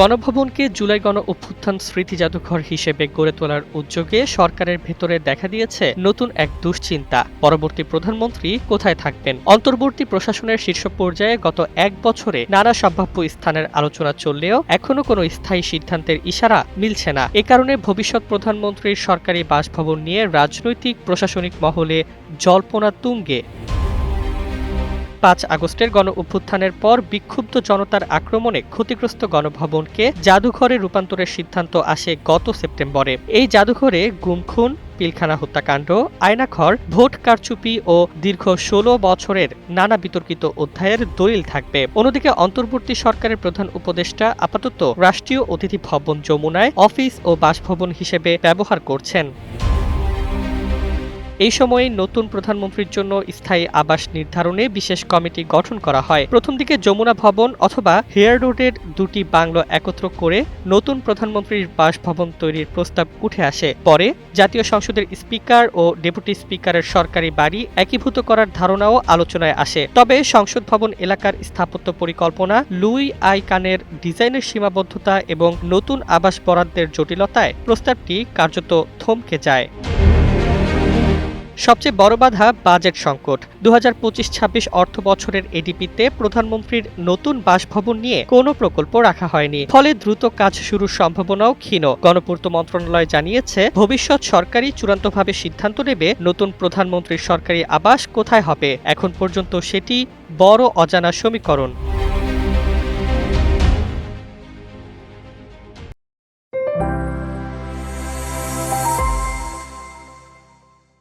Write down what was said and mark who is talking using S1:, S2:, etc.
S1: গণভবনকে জুলাই গণ অভ্যুত্থান স্মৃতি জাদুঘর হিসেবে গড়ে তোলার উদ্যোগে সরকারের ভেতরে দেখা দিয়েছে নতুন এক দুশ্চিন্তা। পরবর্তী প্রধানমন্ত্রী কোথায় থাকবেন? অন্তর্বর্তী প্রশাসনের শীর্ষ পর্যায়ে গত এক বছরে নানা সম্ভাব্য স্থানের আলোচনা চললেও এখনও কোনো স্থায়ী সিদ্ধান্তের ইশারা মিলছে না। এ কারণে ভবিষ্যৎ প্রধানমন্ত্রীর সরকারি বাসভবন নিয়ে রাজনৈতিক প্রশাসনিক মহলে জল্পনা তুঙ্গে। পাঁচ আগস্টের গণ অভ্যুত্থানের পর বিক্ষুব্ধ জনতার আক্রমণে ক্ষতিগ্রস্ত গণভবনকে জাদুঘরে রূপান্তরের সিদ্ধান্ত আসে গত সেপ্টেম্বরে। এই জাদুঘরে গুমখুন পিলখানা হত্যাকাণ্ড, আয়নাঘর, ভোট কারচুপি ও দীর্ঘ ষোলো বছরের নানা বিতর্কিত অধ্যায়ের দলিল থাকবে। অন্যদিকে অন্তর্বর্তী সরকারের প্রধান উপদেষ্টা আপাতত রাষ্ট্রীয় অতিথি ভবন যমুনায় অফিস ও বাসভবন হিসেবে ব্যবহার করছেন। এই সময়ে নতুন প্রধানমন্ত্রীর জন্য স্থায়ী আবাস নির্ধারণে বিশেষ কমিটি গঠন করা হয়। প্রথম দিকে যমুনা ভবন অথবা হেয়ার রোডের দুটি বাংলো একত্র করে নতুন প্রধানমন্ত্রীর বাসভবন তৈরির প্রস্তাব উঠে আসে। পরে জাতীয় সংসদের স্পিকার ও ডেপুটি স্পিকারের সরকারি বাড়ি একীভূত করার ধারণাও আলোচনায় আসে। তবে সংসদ ভবন এলাকার স্থাপত্য পরিকল্পনা, লুই আই কানের ডিজাইনের সীমাবদ্ধতা এবং নতুন আবাস বরাদ্দের জটিলতায় প্রস্তাবটি কার্যত থমকে যায়। সবচেয়ে বড় বাধা বাজেট সংকট। দু হাজার পঁচিশ ছাব্বিশ অর্থ বছরের এডিপিতে প্রধানমন্ত্রীর নতুন বাসভবন নিয়ে কোনো প্রকল্প রাখা হয়নি। ফলে দ্রুত কাজ শুরুর সম্ভাবনাও ক্ষীণ। গণপূর্ত মন্ত্রণালয় জানিয়েছে, ভবিষ্যৎ সরকারই চূড়ান্তভাবে সিদ্ধান্ত নেবে নতুন প্রধানমন্ত্রীর সরকারি আবাস কোথায় হবে। এখন পর্যন্ত সেটি বড় অজানা সমীকরণ।